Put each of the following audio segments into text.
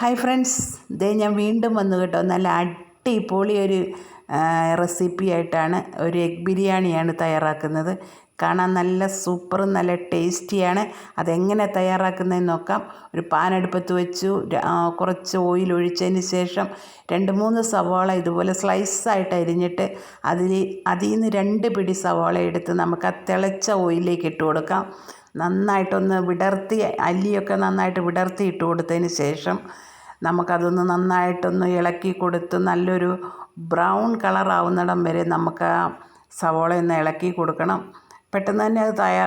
Hi friends ഇതേ ഞാൻ വീണ്ടും വന്നു കേട്ടോ. നല്ല അടിപൊളി ഒരു റെസിപ്പി ആയിട്ടാണ് ഒരു എഗ് ബിരിയാണിയാണ് തയ്യാറാക്കുന്നത്. കാണാൻ നല്ല സൂപ്പറും നല്ല ടേസ്റ്റിയാണ് അതെങ്ങനെ തയ്യാറാക്കുന്നതെന്ന് നോക്കാം. ഒരു പാൻ എടുപ്പത്ത് വെച്ചു. കുറച്ച് ഓയിൽ ഒഴിച്ചതിന് ശേഷം രണ്ട് മൂന്ന് സവാള ഇതുപോലെ സ്ലൈസായിട്ട് അരിഞ്ഞിട്ട് അതിൽ അതിൽ നിന്ന് രണ്ട് പിടി സവാള എടുത്ത് നമുക്ക് ആ തിളച്ച ഓയിലേക്ക് ഇട്ട് കൊടുക്കാം. നന്നായിട്ടൊന്ന് വിടർത്തി അല്ലിയൊക്കെ നന്നായിട്ട് വിടർത്തി ഇട്ട് കൊടുത്തതിന് ശേഷം നമുക്കതൊന്ന് നന്നായിട്ടൊന്ന് ഇളക്കി കൊടുത്ത് നല്ലൊരു ബ്രൗൺ കളറാവുന്നിടം വരെ നമുക്ക് ആ സവോള ഒന്ന് ഇളക്കി കൊടുക്കണം. പെട്ടെന്ന് തന്നെ അത് തയ്യാ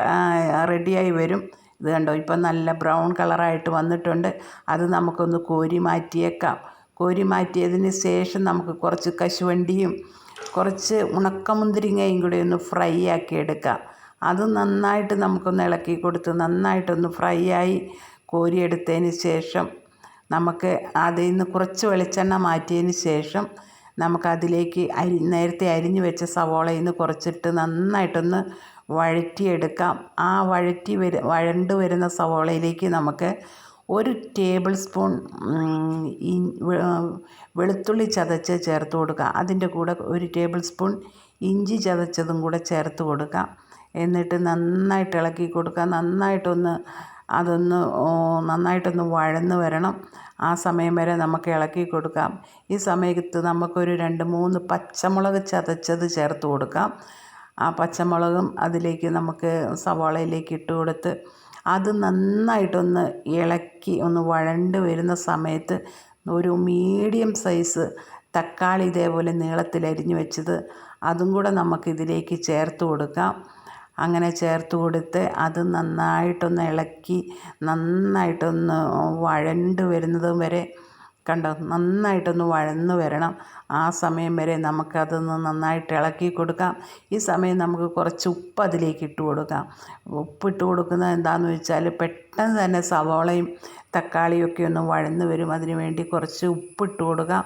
റെഡിയായി വരും. ഇത് കണ്ടോ ഇപ്പം നല്ല ബ്രൗൺ കളറായിട്ട് വന്നിട്ടുണ്ട്. അത് നമുക്കൊന്ന് കോരി മാറ്റിയേക്കാം. കോരി മാറ്റിയതിന് ശേഷം നമുക്ക് കുറച്ച് കശുവണ്ടിയും കുറച്ച് ഉണക്കമുന്തിരിങ്ങയും കൂടി ഒന്ന് ഫ്രൈ ആക്കി എടുക്കാം അത് നന്നായിട്ട് നമുക്കൊന്ന് ഇളക്കി കൊടുത്ത് നന്നായിട്ടൊന്ന് ഫ്രൈ ആയി കോരിയെടുത്തതിന് ശേഷം നമുക്ക് അതിൽ നിന്ന് കുറച്ച് വെളിച്ചെണ്ണ മാറ്റിയതിന് ശേഷം നമുക്കതിലേക്ക് അരി നേരത്തെ അരിഞ്ഞു വെച്ച സവോളയിൽ നിന്ന് കുറച്ചിട്ട് നന്നായിട്ടൊന്ന് വഴറ്റിയെടുക്കാം. ആ വഴറ്റി വര വഴണ്ട് വരുന്ന സവോളയിലേക്ക് നമുക്ക് ഒരു ടേബിൾ സ്പൂൺ വെളുത്തുള്ളി ചതച്ച് ചേർത്ത് കൊടുക്കുക അതിന്റെ കൂടെ ഒരു ടേബിൾ സ്പൂൺ ഇഞ്ചി ചതച്ചതും കൂടെ ചേർത്ത് കൊടുക്കാം. എന്നിട്ട് നന്നായിട്ട് ഇളക്കി കൊടുക്കുക. നന്നായിട്ടൊന്ന് അതൊന്ന് നന്നായിട്ടൊന്ന് വഴന്ന് വരണം. ആ സമയം വരെ നമുക്ക് ഇളക്കി കൊടുക്കാം. ഈ സമയത്ത് നമുക്കൊരു രണ്ട് മൂന്ന് പച്ചമുളക് ചതച്ചത് ചേർത്ത് കൊടുക്കാം. ആ പച്ചമുളകും അതിലേക്ക് നമുക്ക് സവാളയിലേക്ക് ഇട്ട് കൊടുത്ത് അത് നന്നായിട്ടൊന്ന് ഇളക്കി ഒന്ന് വഴണ്ട് വരുന്ന സമയത്ത് ഒരു മീഡിയം സൈസ് തക്കാളി ഇതേപോലെ നീളത്തിൽ അരിഞ്ഞു വെച്ചത് അതും കൂടെ നമുക്കിതിലേക്ക് ചേർത്ത് കൊടുക്കാം. അങ്ങനെ ചേർത്ത് കൊടുത്ത് അത് നന്നായിട്ടൊന്ന് ഇളക്കി നന്നായിട്ടൊന്ന് വഴണ്ട് വരുന്നത് വരെ കണ്ടോ? നന്നായിട്ടൊന്ന് വഴന്ന് വരണം. ആ സമയം വരെ നമുക്കതൊന്ന് നന്നായിട്ട് ഇളക്കി കൊടുക്കാം. ഈ സമയം നമുക്ക് കുറച്ച് ഉപ്പ് അതിലേക്ക് ഇട്ട് കൊടുക്കാം. ഉപ്പ് ഉപ്പിട്ട് കൊടുക്കുന്നത് എന്താണെന്ന് വെച്ചാൽ പെട്ടെന്ന് തന്നെ സവോളയും തക്കാളിയൊക്കെ ഒന്ന് വഴന്ന് വരും. അതിന് വേണ്ടി കുറച്ച് ഉപ്പിട്ട് കൊടുക്കാം.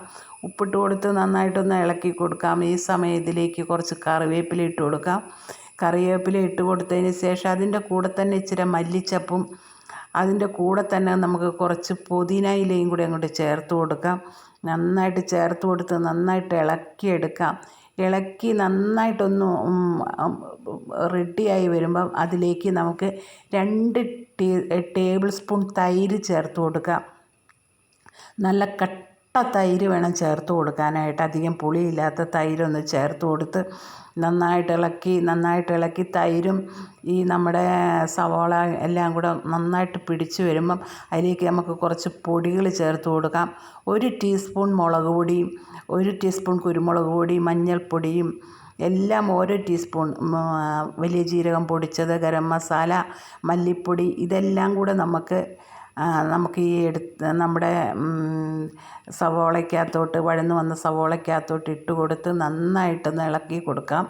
ഉപ്പിട്ട് കൊടുത്ത് നന്നായിട്ടൊന്ന് ഇളക്കി കൊടുക്കാം. ഈ സമയം ഇതിലേക്ക് കുറച്ച് കറിവേപ്പില ഇട്ട് കൊടുക്കാം. കറിവേപ്പില ഇട്ട് കൊടുത്തതിന് ശേഷം അതിന്റെ കൂടെ തന്നെ ഇച്ചിരി മല്ലിച്ചപ്പും അതിന്റെ കൂടെ തന്നെ നമുക്ക് കുറച്ച് പുതിന ഇലയും കൂടി അങ്ങോട്ട് ചേർത്ത് കൊടുക്കാം. നന്നായിട്ട് ചേർത്ത് കൊടുത്ത് നന്നായിട്ട് ഇളക്കിയെടുക്കാം ഇളക്കി നന്നായിട്ടൊന്ന് റെഡിയായി വരുമ്പം അതിലേക്ക് നമുക്ക് രണ്ട് ടീ ടേബിൾ സ്പൂൺ തൈര് ചേർത്ത് കൊടുക്കാം. നല്ല കട്ട തൈര് വേണം ചേർത്ത് കൊടുക്കാനായിട്ട്. അധികം പുളിയില്ലാത്ത തൈരൊന്ന് ചേർത്ത് കൊടുത്ത് നന്നായിട്ട് ഇളക്കി നന്നായിട്ട് ഇളക്കി തൈരും ഈ നമ്മുടെ സവോള എല്ലാം കൂടെ നന്നായിട്ട് പിടിച്ച് വരുമ്പം അതിലേക്ക് നമുക്ക് കുറച്ച് പൊടികൾ ചേർത്ത് കൊടുക്കാം. ഒരു ടീസ്പൂൺ മുളക് പൊടിയും ഒരു ടീസ്പൂൺ കുരുമുളക് പൊടി മഞ്ഞൾപ്പൊടിയും എല്ലാം ഓരോ ടീസ്പൂൺ വലിയ ജീരകം പൊടിച്ചത് ഗരം മസാല മല്ലിപ്പൊടി ഇതെല്ലാം കൂടെ നമുക്ക് നമുക്ക് ഈ എടുത്ത് നമ്മുടെ സവോളയ്ക്കകത്തോട്ട് വഴന്ന് വന്ന സവോളയ്ക്കകത്തോട്ട് ഇട്ട് കൊടുത്ത് നന്നായിട്ടൊന്ന് ഇളക്കി കൊടുക്കാം.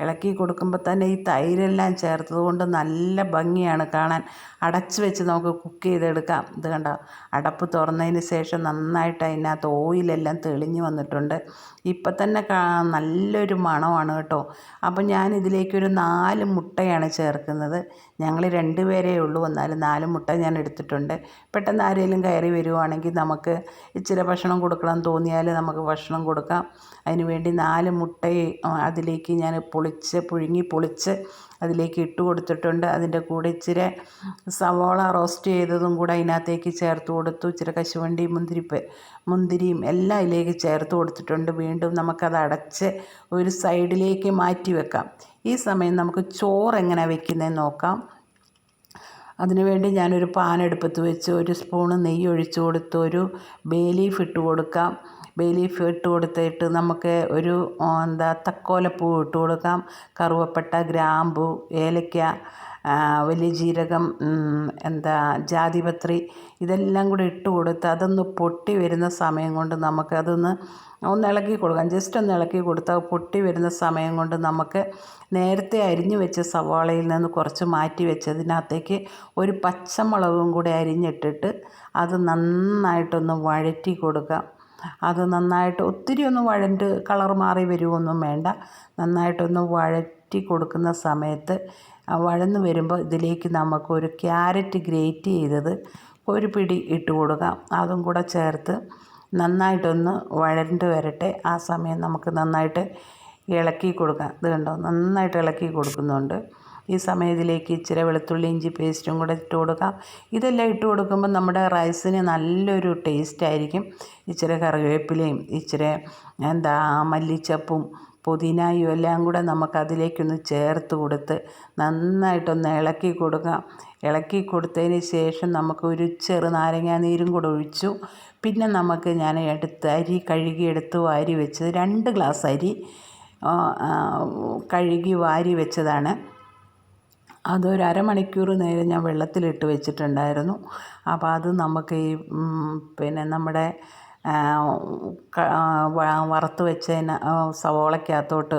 ഇളക്കി കൊടുക്കുമ്പോൾ തന്നെ ഈ തൈരെല്ലാം ചേർത്തത് കൊണ്ട് നല്ല ഭംഗിയാണ് കാണാൻ. അടച്ച് വെച്ച് നമുക്ക് കുക്ക് ചെയ്തെടുക്കാം. ഇത് കണ്ടോ? അടപ്പ് തുറന്നതിന് ശേഷം നന്നായിട്ട് അതിനകത്ത് ഓയിലെല്ലാം തെളിഞ്ഞ് വന്നിട്ടുണ്ട്. ഇപ്പം തന്നെ നല്ലൊരു മണമാണ് കേട്ടോ. അപ്പം ഞാൻ ഇതിലേക്കൊരു നാല് മുട്ടയാണ് ചേർക്കുന്നത്. ഞങ്ങൾ രണ്ട് പേരേ ഉള്ളൂ. എന്നാലും നാല് മുട്ട ഞാൻ എടുത്തിട്ടുണ്ട്. പെട്ടെന്ന് ആരെങ്കിലും കയറി വരുവാണെങ്കിൽ നമുക്ക് ഇച്ചിരി ഭക്ഷണം കൊടുക്കണം തോന്നിയാൽ നമുക്ക് ഭക്ഷണം കൊടുക്കാം. അതിനുവേണ്ടി നാല് മുട്ട അതിലേക്ക് ഞാൻ പൊളിച്ച് പുഴുങ്ങി പൊളിച്ച് അതിലേക്ക് ഇട്ട് കൊടുത്തിട്ടുണ്ട്. അതിന്റെ കൂടെ ഇച്ചിരി സവോള റോസ്റ്റ് ചെയ്തതും കൂടെ അതിനകത്തേക്ക് ചേർത്ത് കൊടുത്തു. ഇച്ചിരി കശുവണ്ടി മുന്തിരിപ്പ് മുന്തിരിയും എല്ലാം അതിലേക്ക് ചേർത്ത് കൊടുത്തിട്ടുണ്ട്. വീണ്ടും നമുക്കത് അടച്ച് ഒരു സൈഡിലേക്ക് മാറ്റി വെക്കാം. ഈ സമയം നമുക്ക് ചോറ് എങ്ങനെ വെക്കുന്നതെന്ന് നോക്കാം. അതിനുവേണ്ടി ഞാനൊരു പാൻ അടുപ്പത്ത് വെച്ച് ഒരു സ്പൂണ് നെയ്യ് ഒഴിച്ചു കൊടുത്ത് ഒരു ബേ ലീഫ് ഇട്ട് കൊടുക്കാം. ബേ ലീഫ് ഇട്ട് കൊടുത്തിട്ട് നമുക്ക് ഒരു എന്താ തക്കോലപ്പൂ ഇട്ട് കൊടുക്കാം. കറുവപ്പട്ട ഗ്രാമ്പു ഏലക്ക വലിയ ജീരകം എന്താ ജാതിപത്രി ഇതെല്ലാം കൂടി ഇട്ട് കൊടുത്ത് അതൊന്ന് പൊട്ടി വരുന്ന സമയം കൊണ്ട് നമുക്ക് നമുക്കതൊന്ന് ഒന്ന് ഇളക്കി കൊടുക്കാം. ജസ്റ്റ് ഒന്ന് ഇളക്കി കൊടുത്താൽ പൊട്ടി വരുന്ന സമയം കൊണ്ട് നമുക്ക് നേരത്തെ അരിഞ്ഞു വെച്ച സവാളയിൽ നിന്ന് കുറച്ച് മാറ്റി വെച്ചതിനകത്തേക്ക് ഒരു പച്ചമുളകും കൂടി അരിഞ്ഞിട്ടിട്ട് അത് നന്നായിട്ടൊന്ന് വഴറ്റി കൊടുക്കാം. അത് നന്നായിട്ട് ഒത്തിരി ഒന്ന് വഴണ്ട് കളർ മാറി വരുമൊന്നും വേണ്ട. നന്നായിട്ടൊന്ന് വഴറ്റി കൊടുക്കുന്ന സമയത്ത് വഴന്ന് വരുമ്പോൾ ഇതിലേക്ക് നമുക്കൊരു ക്യാരറ്റ് ഗ്രേറ്റ് ചെയ്തത് ഒരു പിടി ഇട്ട് കൊടുക്കാം. അതും കൂടെ ചേർത്ത് നന്നായിട്ടൊന്ന് വഴണ്ട് വരട്ടെ. ആ സമയം നമുക്ക് നന്നായിട്ട് ഇളക്കി കൊടുക്കാം. ഇത് കണ്ടോ? നന്നായിട്ട് ഇളക്കി കൊടുക്കുന്നുണ്ട്. ഈ സമയം ഇതിലേക്ക് ഇച്ചിരി വെളുത്തുള്ളി ഇഞ്ചി പേസ്റ്റും കൂടെ ഇട്ട് കൊടുക്കാം. ഇതെല്ലാം ഇട്ട് കൊടുക്കുമ്പോൾ നമ്മുടെ റൈസിന് നല്ലൊരു ടേസ്റ്റ് ആയിരിക്കും. ഇച്ചിരി കറിവേപ്പിലയും ഇച്ചിരി എന്താ മല്ലിച്ചപ്പും പുതിനായും എല്ലാം കൂടെ നമുക്കതിലേക്കൊന്ന് ചേർത്ത് കൊടുത്ത് നന്നായിട്ടൊന്ന് ഇളക്കി കൊടുക്കാം. ഇളക്കി കൊടുത്തതിന് ശേഷം നമുക്ക് ഒരു ചെറു നാരങ്ങാ നീരും കൂടെ ഒഴിച്ചു. പിന്നെ നമുക്ക് ഞാൻ എടുത്ത് അരി കഴുകി എടുത്ത് വാരി വെച്ചത് രണ്ട് ഗ്ലാസ് അരി കഴുകി വാരി വെച്ചതാണ്. അതൊരു അരമണിക്കൂർ നേരം ഞാൻ വെള്ളത്തിലിട്ട് വെച്ചിട്ടുണ്ടായിരുന്നു. അപ്പോൾ അത് നമുക്ക് ഈ പിന്നെ നമ്മുടെ വറുത്ത് വെച്ചതിന് സവോളയ്ക്കകത്തോട്ട്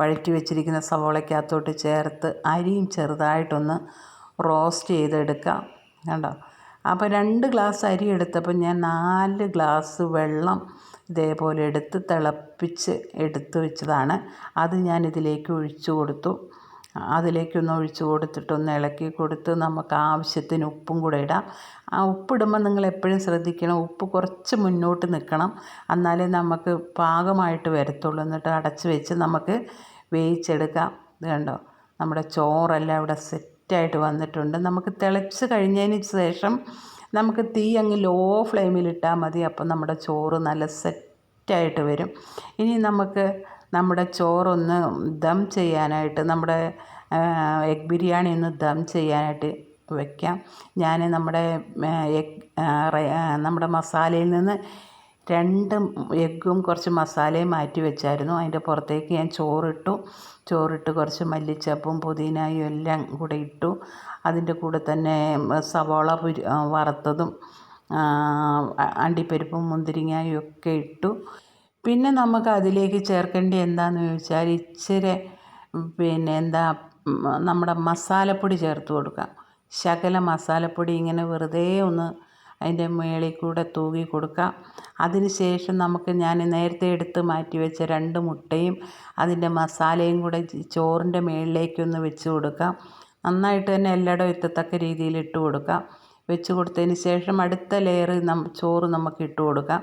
വഴറ്റി വെച്ചിരിക്കുന്ന സവോളയ്ക്കകത്തോട്ട് ചേർത്ത് അരിയും ചെറുതായിട്ടൊന്ന് റോസ്റ്റ് ചെയ്തെടുക്കാം കണ്ടോ? അപ്പോൾ രണ്ട് ഗ്ലാസ് അരി എടുത്തപ്പോൾ ഞാൻ നാല് ഗ്ലാസ് വെള്ളം ഇതേപോലെ എടുത്ത് തിളപ്പിച്ച് എടുത്ത് വെച്ചതാണ്. അത് ഞാൻ ഇതിലേക്ക് ഒഴിച്ചു കൊടുത്തു. അതിലേക്കൊന്ന് ഒഴിച്ച് കൊടുത്തിട്ടൊന്ന് ഇളക്കി കൊടുത്ത് നമുക്ക് ആവശ്യത്തിന് ഉപ്പും കൂടെ ഇടാം. ആ ഉപ്പിടുമ്പോൾ നിങ്ങൾ എപ്പോഴും ശ്രദ്ധിക്കണം. ഉപ്പ് കുറച്ച് മുന്നോട്ട് നിൽക്കണം. എന്നാലേ നമുക്ക് പാകമായിട്ട് വരത്തുള്ളൂ. എന്നിട്ട് അടച്ച് വെച്ച് നമുക്ക് വേവിച്ചെടുക്കാം. ഇത് കണ്ടോ? നമ്മുടെ ചോറെല്ലാം ഇവിടെ സെറ്റായിട്ട് വന്നിട്ടുണ്ട്. നമുക്ക് തിളച്ച് കഴിഞ്ഞതിന് ശേഷം നമുക്ക് തീ അങ്ങ് ലോ ഫ്ലെയിമിൽ ഇട്ടാൽ മതി. അപ്പം നമ്മുടെ ചോറ് നല്ല സെറ്റായിട്ട് വരും. ഇനി നമുക്ക് നമ്മുടെ ചോറൊന്ന് ദം ചെയ്യാനായിട്ട് നമ്മുടെ എഗ് ബിരിയാണി ഒന്ന് ദം ചെയ്യാനായിട്ട് വയ്ക്കാം ഞാൻ നമ്മുടെ എഗ് നമ്മുടെ മസാലയിൽ നിന്ന് രണ്ട് എഗ്ഗും കുറച്ച് മസാലയും മാറ്റി വെച്ചായിരുന്നു. അതിന്റെ പുറത്തേക്ക് ഞാൻ ചോറിട്ടു. ചോറിട്ട് കുറച്ച് മല്ലിച്ചപ്പും പുതിനയും എല്ലാം കൂടെ ഇട്ടു. അതിന്റെ കൂടെ തന്നെ സവാള വറുത്തതും അണ്ടിപ്പരിപ്പും മുന്തിരിങ്ങയും ഒക്കെ ഇട്ടു. പിന്നെ നമുക്ക് അതിലേക്ക് ചേർക്കേണ്ടത് എന്താണെന്ന് ചോദിച്ചാൽ ഇച്ചിരി പിന്നെ എന്താ നമ്മുടെ മസാലപ്പൊടി ചേർത്ത് കൊടുക്കാം. ശകല മസാലപ്പൊടി ഇങ്ങനെ വെറുതെ ഒന്ന് അതിന്റെ മുകളിൽ കൂടെ തൂകി കൊടുക്കാം. അതിന് ശേഷം നമുക്ക് ഞാൻ നേരത്തെ എടുത്ത് മാറ്റി വെച്ച രണ്ട് മുട്ടയും അതിന്റെ മസാലയും കൂടെ ചോറിന്റെ മുകളിലേക്കൊന്ന് വെച്ച് കൊടുക്കാം. നന്നായിട്ട് തന്നെ എല്ലായിടവും എത്തത്തക്ക രീതിയിൽ ഇട്ട് കൊടുക്കാം. വെച്ച് കൊടുത്തതിന് ശേഷം അടുത്ത ലെയർ ചോറ് നമുക്ക് ഇട്ട് കൊടുക്കാം.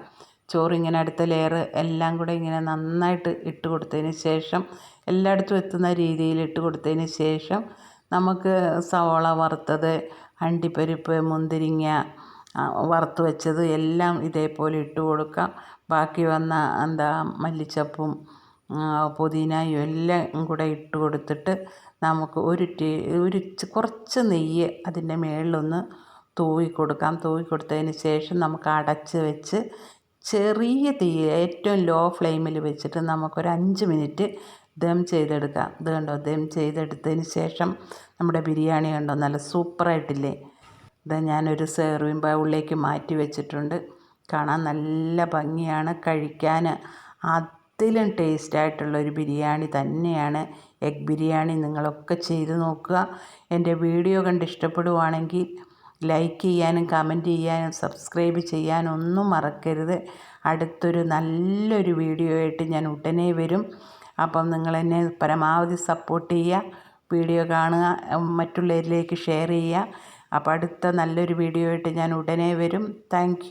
ചോറ് ഇങ്ങനെ അടുത്ത ലെയർ എല്ലാം കൂടെ ഇങ്ങനെ നന്നായിട്ട് ഇട്ട് കൊടുത്തതിന് ശേഷം എല്ലായിടത്തും എത്തുന്ന രീതിയിൽ ഇട്ട് കൊടുത്തതിന് ശേഷം നമുക്ക് സവോള വറുത്തത് അണ്ടിപ്പരിപ്പ് മുന്തിരിങ്ങ വറുത്ത് വെച്ചത് എല്ലാം ഇതേപോലെ ഇട്ട് കൊടുക്കാം. ബാക്കി വന്ന എന്താ മല്ലിച്ചപ്പും പുതിനയും എല്ലാം കൂടെ ഇട്ട് കൊടുത്തിട്ട് നമുക്ക് ഒരു ടീ ഒരു കുറച്ച് നെയ്യ് അതിന്റെ മുകളിലൊന്ന് തൂവി കൊടുക്കാം. തൂവി കൊടുത്തതിന് ശേഷം നമുക്ക് അടച്ച് വെച്ച് ചെറിയ തീ ഏറ്റവും ലോ ഫ്ലെയിമിൽ വെച്ചിട്ട് നമുക്കൊരു അഞ്ച് മിനിറ്റ് ദം ചെയ്തെടുക്കാം. ഇത് കണ്ടോ? ദം ചെയ്തെടുത്തതിന് ശേഷം നമ്മുടെ ബിരിയാണി കണ്ടോ? നല്ല സൂപ്പറായിട്ടില്ലേ? ഇത് ഞാനൊരു സെർവിങ് ബൗളിലേക്ക് മാറ്റി വെച്ചിട്ടുണ്ട്. കാണാൻ നല്ല ഭംഗിയാണ്. കഴിക്കാൻ അതിലും ടേസ്റ്റ് ആയിട്ടുള്ളൊരു ബിരിയാണി തന്നെയാണ്. എഗ് ബിരിയാണി നിങ്ങളൊക്കെ ചെയ്ത് നോക്കുക. എന്റെ വീഡിയോ കണ്ട് ഇഷ്ടപ്പെടുവാണെങ്കിൽ ലൈക്ക് ചെയ്യാനും കമന്റ് ചെയ്യാനും സബ്സ്ക്രൈബ് ചെയ്യാനും ഒന്നും മറക്കരുത്. അടുത്തൊരു നല്ലൊരു വീഡിയോ ആയിട്ട് ഞാൻ ഉടനെ വരും. അപ്പം നിങ്ങളെന്നെ പരമാവധി സപ്പോർട്ട് ചെയ്യുക. വീഡിയോ കാണുക. മറ്റുള്ളവരിലേക്ക് ഷെയർ ചെയ്യുക. അപ്പോൾ അടുത്ത നല്ലൊരു വീഡിയോ ആയിട്ട് ഞാൻ ഉടനെ വരും. താങ്ക്